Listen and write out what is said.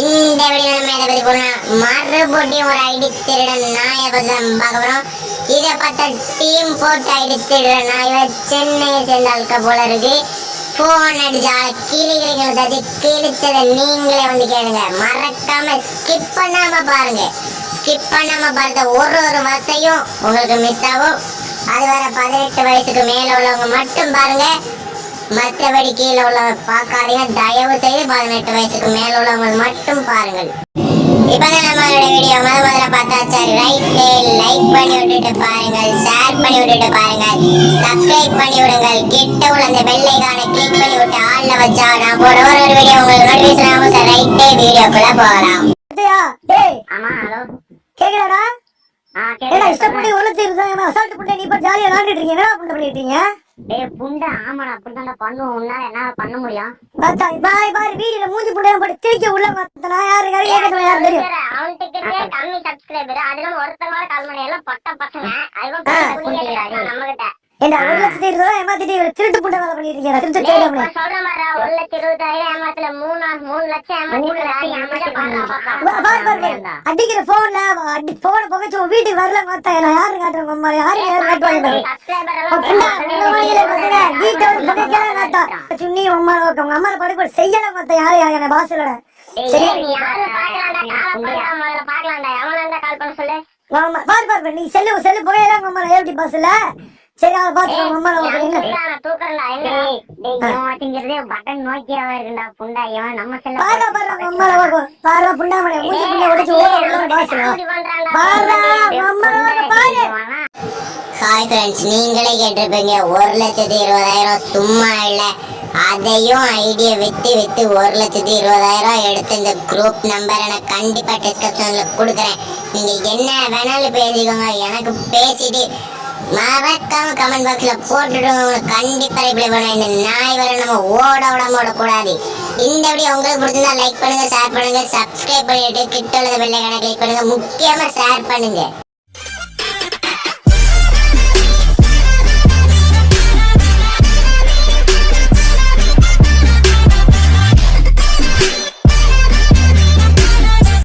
இந்த வீடியோ நம்ம எதை பத்தி போனா மறுபடியும் ஒரு ஐடி திருடன் நாயை பத்தி நம்ம பார்க்க போறோம். இதை பார்த்தா டீம் போட்டு ஐடி திருடன் நாய் சென்னையை சேர்ந்த ஆளுக்க போல இருக்கு. போன் அடிச்சா கிளிகளை தச்சு கிழிச்சதை நீங்களே வந்து கேளுங்க. மறக்காம ஸ்கிப் பண்ணாம பாருங்க. ஸ்கிப் பண்ணாம பார்த்த ஒரு ஒரு வார்த்தையும் உங்களுக்கு மிஸ் ஆகும். அது வர பதினெட்டு வயசுக்கு மேல உள்ளவங்க மட்டும் பாருங்க. மற்றபடி கீழே உள்ளவங்க பார்க்காதீங்க. தயவு செய்து பதினெட்டு வயசுக்கு மேல உள்ளவங்க மட்டும் பாருங்கள். இப்பதான் நம்மளோட வீடியோ முத முதல்ல பார்த்தா சரி ரைட் லைக் பண்ணி விட்டுட்டு பாருங்கள். சார் ஷேர் பண்ணி விட்டுட்டு பாருங்கள் சப்ஸ்கிரைப் பண்ணி விடுங்கள். கிட்ட உள்ள அந்த பெல் ஐகானை கிளிக் பண்ணி விட்டு ஆள்ல வச்சா நான் போற ஒரு ஒரு வீடியோ உங்களுக்கு நோட்டிஃபிகேஷன் ஆகும். சார் ரைட்டே வீடியோக்குள்ள போகலாம். ஆமா ஹலோ. கேக்குதாடா? ஆ ஏடா இஷ்டப்படி உள்ள இருந்தா அசால்ட் பண்ணி நீ இப்ப ஜாலியா விளையாண்டுட்டு இருக்கீங்க. என்ன பண்ண பண்ணிட்டு இருக்கீங்க டேய் புண்டை ஆமாடா அப்படிதான் பண்ணுவோம். உன்னால என்ன பண்ண முடியும். பார்த்தா பாய் பாய் வீடியோல மூஞ்சி புண்டையா போட்டு திருக்கி உள்ள மாத்தனா யாரு யாரு ஏகத்துல யாரு தெரியும் அவனுக்கு கம்மி சப்ஸ்கிரைபர் அதுல ஒருத்தவங்க கால் பண்ணி எல்லாம் பட்ட பசங்க. நம்ம ஏண்டா ஒரு லட்சத்தி இருபது ரூபாய் ஏமாத்திட்டு இவரு திருட்டு புண்டை வேலை பண்ணிட்டு திருட்டு தெரியாம சொல்ற மாதிரி ஒரு லட்சம் இருபதாயிரம் ஏமாத்துல மூணு மூணு லட்சம் பார் பார் பார் அடிக்கிற போன்ல அடி போன புகைச்சு உன் வீட்டுக்கு வரல மாத்தா நான் யாரு காட்டுறேன் அம்மா யாரு யாரு காட்டுவாங்க வீட்டை விட்டு புகைக்கல மாத்தா. சுண்ணி உம்மா உங்க அம்மா படுக்க செய்யல மாத்தா யாரு யாரு என்ன பாசுல சரி ஆமா பார் பார் பார், நீ செல்லு செல்லு புகையெல்லாம் உங்க அம்மா எப்படி பாசுல சரி அதை பாத்து உங்க அம்மா பட்டன் நோக்கியாவா இருக்குண்டா புண்டா இவன் நம்ம செல்ல பாரா பாரா உங்க அம்மா பாரா புண்டா மணி மூஞ்சி புண்டை உடைச்சு ஓட உள்ள பாசுல பாரா உங்க அம்மா பாரு. ஹாய் ஃப்ரெண்ட்ஸ் நீங்களே கேட்டிருப்பீங்க ஒரு லட்சத்தி இருபதாயிரம் சும்மா இல்ல. அதையும் ஐடியா வித்து வித்து ஒரு லட்சத்தி இருபதாயிரம் எடுத்து இந்த குரூப் நம்பர் எனக்கு கண்டிப்பா டிஸ்கிரிப்ஷன்ல கொடுக்குறேன். நீங்க என்ன வேணாலும் பேசிக்கோங்க எனக்கு பேசிட்டு மறக்காம கமெண்ட் பாக்ஸ்ல போட்டுட்டு உங்களுக்கு கண்டிப்பா ரிப்ளை பண்ணுவேன் இந்த நாய் வரை நம்ம ஓட விடாம ஓடக்கூடாது. இந்த வீடியோ உங்களுக்கு பிடிச்சிருந்தா லைக் பண்ணுங்க ஷேர் பண்ணுங்க சப்ஸ்கிரைப் பண்ணிட்டு கிட்ட உள்ள பெல்லை கிளிக் பண்ணுங்க. முக்கியமா ஷேர் பண்ணுங்க.